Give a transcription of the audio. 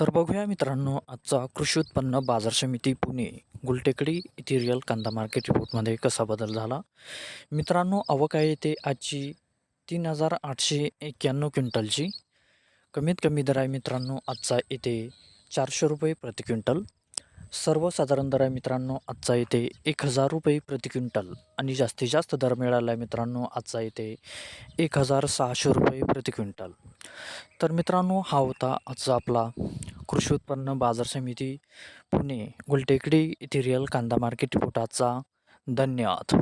तर बघूया मित्रांनो आजचा कृषी उत्पन्न बाजार समिती पुणे गुलटेकडी इथिरियल कांदा मार्केट रिपोर्टमध्ये कसा बदल झाला? मित्रांनो आवक आहे ते आजची तीन हजार आठशे एक्क्याण्णव क्विंटलची. कमीत कमी दर आहे मित्रांनो आजचा येथे चारशे रुपये प्रति क्विंटल. सर्वसाधारण दर आहे मित्रांनो आजचा येथे एक हजार रुपये प्रति क्विंटल. आणि जास्तीत जास्त दर मिळाला आहे मित्रांनो आजचा येथे एक हजार सहाशे रुपये प्रति क्विंटल. तर मित्रांनो हा होता आजचा आपला कृषी उत्पन्न बाजार समिती पुणे गुलटेकडी येथे रिअल कांदा मार्केट रिपोर्ट धन्यवाद.